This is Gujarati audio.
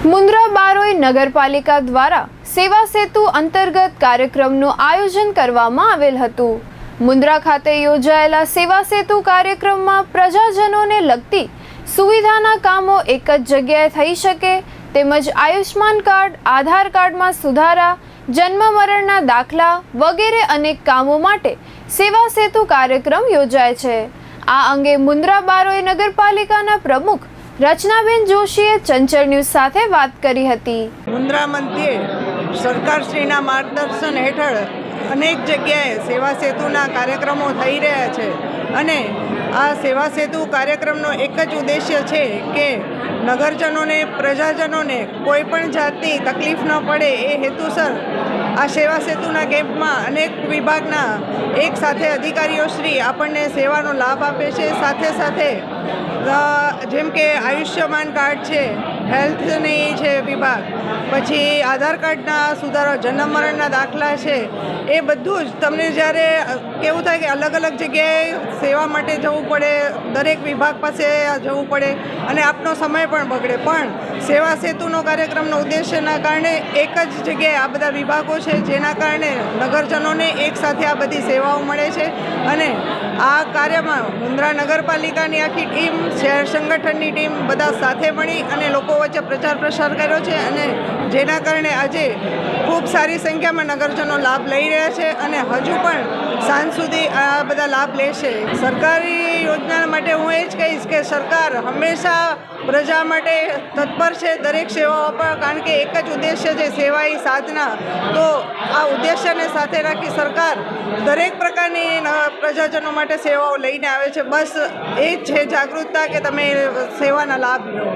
મુન્દ્રા બારોઈ નગરપાલિકા દ્વારા સેવા સેતુ અંતર્ગત કાર્યક્રમનું આયોજન કરવામાં આવેલ હતું. મુન્દ્રા ખાતે યોજાયેલા સેવા સેતુ કાર્યક્રમમાં પ્રજાજનોને લગતી સુવિધાના કામો એક જ જગ્યાએ થઈ શકે તેમજ આયુષ્માન કાર્ડ, આધાર કાર્ડમાં સુધારા, જન્મ મરણના દાખલા વગેરે અનેક કામો માટે સેવા સેતુ કાર્યક્રમ યોજાય છે. આ અંગે મુન્દ્રા બારોઈ નગરપાલિકાના પ્રમુખ રચનાબેન જોશીએ ચંચળ ન્યૂઝ સાથે વાત કરી હતી. મુન્દ્રા મંત્રીએ સરકારશ્રીના માર્ગદર્શન હેઠળ અનેક જગ્યાએ સેવા સેતુના કાર્યક્રમો થઈ રહ્યા છે. અને આ સેવા સેતુ કાર્યક્રમનો એક જ ઉદ્દેશ્ય છે કે નગરજનોને, પ્રજાજનોને કોઈપણ જાતની તકલીફ ન પડે એ હેતુસર આ સેવા સેતુના કેમ્પમાં અનેક વિભાગના એક સાથે અધિકારીઓ શ્રી આપણને સેવાનો લાભ આપે છે. સાથે સાથે જેમ કે આયુષ્યમાન કાર્ડ છે હેલ્થની છે વિભાગ. પછી આધાર કાર્ડના સુધારો, જન્મ મરણના દાખલા છે, એ બધું જ તમને જ્યારે કેવું થાય કે અલગ અલગ જગ્યાએ સેવા માટે જવું પડે, દરેક વિભાગ પાસે જવું પડે, અને આપનો સમય પણ બગડે. પણ સેવા સેતુનો કાર્યક્રમનો ઉદ્દેશ્યના કારણે એક જ જગ્યાએ આ બધા વિભાગો છે, જેના કારણે નગરજનોને એકસાથે આ બધી સેવાઓ મળે છે. અને આ કાર્યમાં મુન્દ્રા નગરપાલિકાની આખી ટીમ, શહેર સંગઠનની ટીમ બધા સાથે મળી અને લોકો વચ્ચે પ્રચાર પ્રસાર કર્યો છે અને જેના કારણે આજે ખૂબ સારી સંખ્યામાં નગરજનો લાભ લઈ રહ્યા છે અને હજુ પણ સાંજ સુધી આ બધા લાભ લેશે. સરકારી યોજના માટે હું એ જ કહીશ કે સરકાર હંમેશા પ્રજા માટે તત્પર છે દરેક સેવાઓ પર, કારણ કે એક જ ઉદ્દેશ્ય છે સેવા એ સાધના. તો આ ઉદ્દેશ્યને સાથે રાખી સરકાર દરેક પ્રકારની પ્રજાજનો માટે સેવાઓ લઈને આવે છે. બસ એ જ છે જાગૃતતા કે તમે સેવાના લાભ લો.